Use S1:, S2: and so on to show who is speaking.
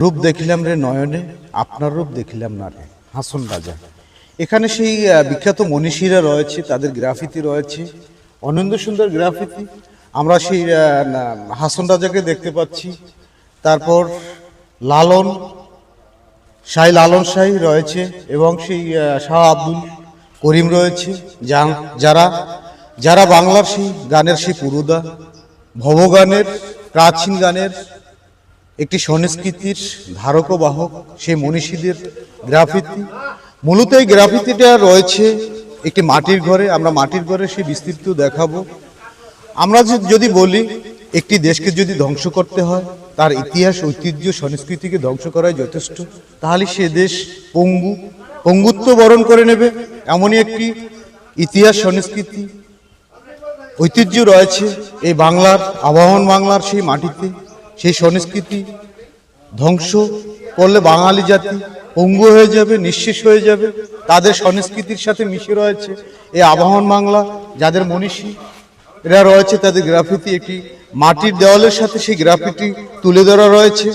S1: রূপ দেখিলাম রে নয়নে, আপনার রূপ দেখিলাম না রে। হাসন রাজা, এখানে সেই বিখ্যাত মনীষীরা রয়েছে, তাদের গ্রাফিতি রয়েছে অনন্ত সুন্দর গ্রাফিতি। আমরা সেই হাসন রাজাকে দেখতে পাচ্ছি। তারপর লালন শাহ লালন শাহী রয়েছে এবং সেই শাহ আব্দুল করিম রয়েছে যারা যারা বাংলার সেই গানের সেই পুরুদা, ভবগানের, প্রাচীন গানের একটি সংস্কৃতির ধারক বাহক, সেই মনীষীদের গ্রাফিতি। মূলত এই গ্রাফিতিটা রয়েছে একটি মাটির ঘরে, আমরা মাটির ঘরে সেই বিস্তৃত দেখাবো। আমরা যদি বলি, একটি দেশকে যদি ধ্বংস করতে হয়, তার ইতিহাস, ঐতিহ্য সংস্কৃতিকে ধ্বংস করাই যথেষ্ট। তাহলে সে দেশ পঙ্গু, পঙ্গুত্ব বরণ করে নেবে। এমনই একটি ইতিহাস সংস্কৃতি ঐতিহ্য রয়েছে। এই বাংলার, আবাহন বাংলার সেই মাটিতে। সেই সংস্কৃতি ধ্বংস করলে বাঙালি জাতি পঙ্গু হয়ে যাবে, নিঃশেষ হয়ে যাবে। তাদের সংস্কৃতির সাথে মিশে রয়েছে এই আবাহন বাংলা, যাদের মনীষী এরা রয়েছে, তাদের গ্রাফিতি একটি মাটির দেওয়ালের সাথে সেই গ্রাফিটি তুলে ধরা রয়েছে।